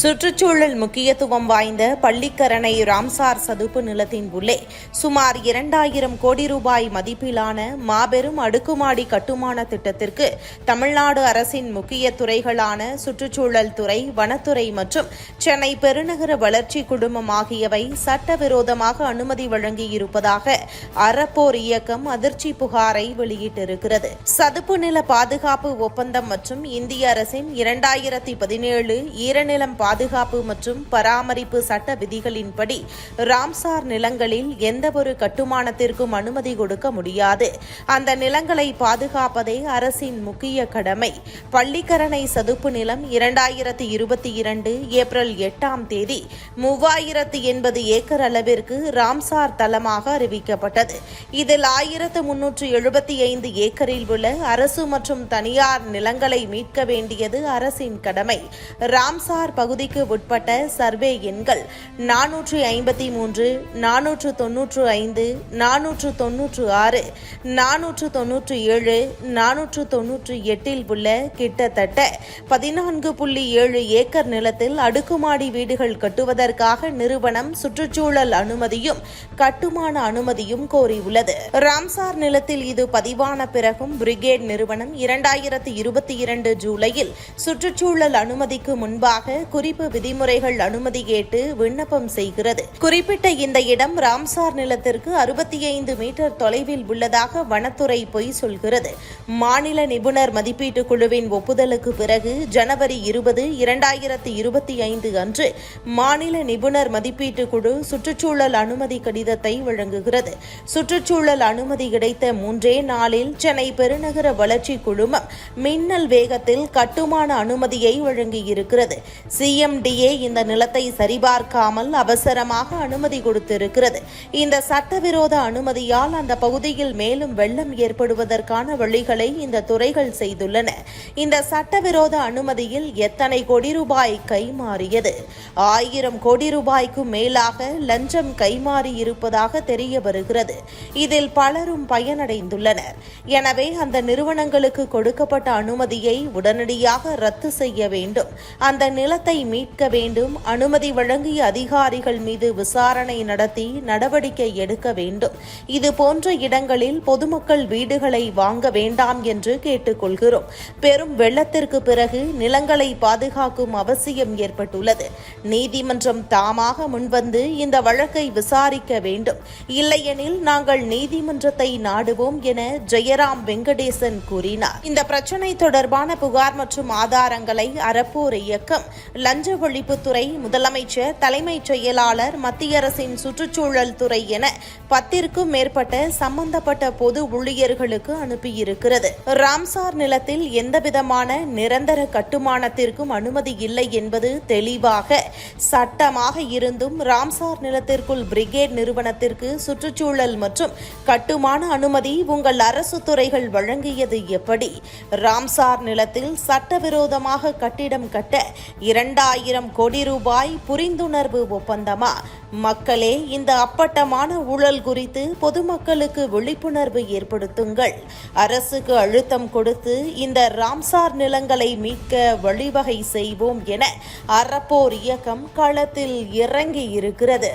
சுற்றுச்சூழல் முக்கியத்துவம் வாய்ந்த பள்ளிக்கரணை ராம்சார் சதுப்பு நிலத்தின் உள்ளே சுமார் இரண்டாயிரம் கோடி ரூபாய் மதிப்பிலான மாபெரும் அடுக்குமாடி கட்டுமான திட்டத்திற்கு தமிழ்நாடு அரசின் முக்கிய துறைகளான சுற்றுச்சூழல் துறை வனத்துறை மற்றும் சென்னை பெருநகர வளர்ச்சி குழுமம் ஆகியவை சட்டவிரோதமாக அனுமதி வழங்கியிருப்பதாக அறப்போர் இயக்கம் அதிர்ச்சி புகாரை வெளியிட்டிருக்கிறது. சதுப்பு நில பாதுகாப்பு ஒப்பந்தம் மற்றும் இந்திய அரசின் இரண்டாயிரத்தி பதினேழு ஈரநிலம் பாதுகாப்பு மற்றும் பராமரிப்பு சட்ட விதிகளின்படி ராம்சார் நிலங்களில் எந்தவொரு கட்டுமானத்திற்கும் அனுமதி கொடுக்க முடியாது. அந்த நிலங்களை பாதுகாப்பதே அரசின் முக்கிய கடமை. பள்ளிக்கரணை சதுப்பு நிலம் இரண்டாயிரத்தி இருபத்தி இரண்டு ஏப்ரல் எட்டாம் தேதி மூவாயிரத்து எண்பது ஏக்கர் அளவிற்கு ராம்சார் தளமாக அறிவிக்கப்பட்டது. இதில் ஆயிரத்து முன்னூற்று எழுபத்தி ஐந்து ஏக்கரில் உள்ள அரசு மற்றும் தனியார் நிலங்களை மீட்க வேண்டியது அரசின் கடமை. ராம்சார் பகுதிக்கு உட்பட்ட சர்வே எண்கள் நானூற்று ஐம்பத்தி மூன்று நானூற்று தொன்னூற்று ஐந்து நானூற்று தொன்னூற்று ஆறு நானூற்று தொன்னூற்று ஏழு நானூற்று தொன்னூற்று எட்டில் உள்ள கிட்டத்தட்ட பதினான்கு புள்ளி ஏழு ஏக்கர் நிலத்தில் அடுக்குமாடி வீடுகள் கட்டுவதற்காக நிறுவனம் சுற்றுச்சூழல் அனுமதியும் கட்டுமான அனுமதியும் கோரியுள்ளது. ராம்சார் நிலத்தில் இது பதிவான பிறகும் பிரிகேட் நிறுவனம் இரண்டாயிரத்தி இருபத்தி இரண்டு ஜூலையில் சுற்றுச்சூழல் அனுமதிக்கு முன்பாக குறி குறிப்பு விதிமுறைகள் அனுமதி கேட்டு விண்ணப்பம் செய்கிறது. குறிப்பிட்ட இந்த இடம் ராம்சார் நிலத்திற்கு அறுபத்தி ஐந்து மீட்டர் தொலைவில் உள்ளதாக வனத்துறை பொய் சொல்கிறது. மாநில நிபுணர் மதிப்பீட்டு குழுவின் ஒப்புதலுக்கு பிறகு ஜனவரி இருபது இரண்டாயிரத்தி இருபத்தி ஐந்து அன்று மாநில நிபுணர் மதிப்பீட்டு குழு சுற்றுச்சூழல் அனுமதி கடிதத்தை வழங்குகிறது. சுற்றுச்சூழல் அனுமதி கிடைத்த மூன்றே நாளில் சென்னை பெருநகர வளர்ச்சி குழுமம் மின்னல் வேகத்தில் கட்டுமான அனுமதியை வழங்கியிருக்கிறது. சி சிஎம்டிஏ இந்த நிலத்தை சரிபார்க்காமல் அவசரமாக அனுமதி கொடுத்திருக்கிறது. இந்த சட்டவிரோத அனுமதியால் அந்த பகுதியில் மேலும் வெள்ளம் ஏற்படுவதற்கான வழிகளை இந்த துறைகள் செய்துள்ளன. இந்த சட்டவிரோத அனுமதியில் எத்தனை கோடி ரூபாய் கைமாறியது? ஆயிரம் கோடி ரூபாய்க்கும் மேலாக லஞ்சம் கைமாறி இருப்பதாக தெரிய வருகிறது. இதில் பலரும் பயனடைந்துள்ளனர். எனவே அந்த நிறுவனங்களுக்கு கொடுக்கப்பட்ட அனுமதியை உடனடியாக ரத்து செய்ய வேண்டும். அந்த நிலத்தை மீட்க வேண்டும். அனுமதி வழங்கிய அதிகாரிகள் மீது விசாரணை நடத்தி நடவடிக்கை எடுக்க வேண்டும். இதுபோன்ற இடங்களில் பொதுமக்கள் வீடுகளை வாங்க வேண்டாம் என்று கேட்டுக்கொள்கிறோம். பெரும் வெள்ளத்திற்கு பிறகு நிலங்களை பாதுகாக்கும் அவசியம் ஏற்பட்டுள்ளது. நீதிமன்றம் தாமாக முன்வந்து இந்த வழக்கை விசாரிக்க வேண்டும். இல்லையெனில் நாங்கள் நீதிமன்றத்தை நாடுவோம் என ஜெயராம் வெங்கடேசன் கூறினார். இந்த பிரச்சினை தொடர்பான புகார் மற்றும் ஆதாரங்களை அறப்போர் இயக்கம் லஞ்ச ஒழிப்புத்துறை முதலமைச்சர் தலைமைச் செயலாளர் மத்திய அரசின் சுற்றுச்சூழல் துறை என பத்திற்கும் மேற்பட்ட சம்பந்தப்பட்ட பொது ஊழியர்களுக்கு அனுப்பியிருக்கிறது. ராம்சார் நிலத்தில் எந்தவிதமான நிரந்தர கட்டுமானத்திற்கும் அனுமதி இல்லை என்பது தெளிவாக சட்டமாக இருந்தும் ராம்சார் நிலத்திற்குள் பிரிகேட் நிறுவனத்திற்கு சுற்றுச்சூழல் மற்றும் கட்டுமான அனுமதி உங்கள் அரசு துறைகள் வழங்கியது எப்படி? ராம்சார் நிலத்தில் சட்டவிரோதமாக கட்டிடம் கட்ட இரண்டாயிரம் கோடி ரூபாய் புரிந்துணர்வு ஒப்பந்தமா? மக்களே இந்த அப்பட்டமான ஊழல் குறித்து பொதுமக்களுக்கு விழிப்புணர்வு ஏற்படுத்துங்கள். அரசுக்கு அழுத்தம் கொடுத்து இந்த ராம்சார் நிலங்களை மீட்க வழிவகை செய்வோம் என அறப்போர் இயக்கம் களத்தில் இறங்கி இருக்கிறது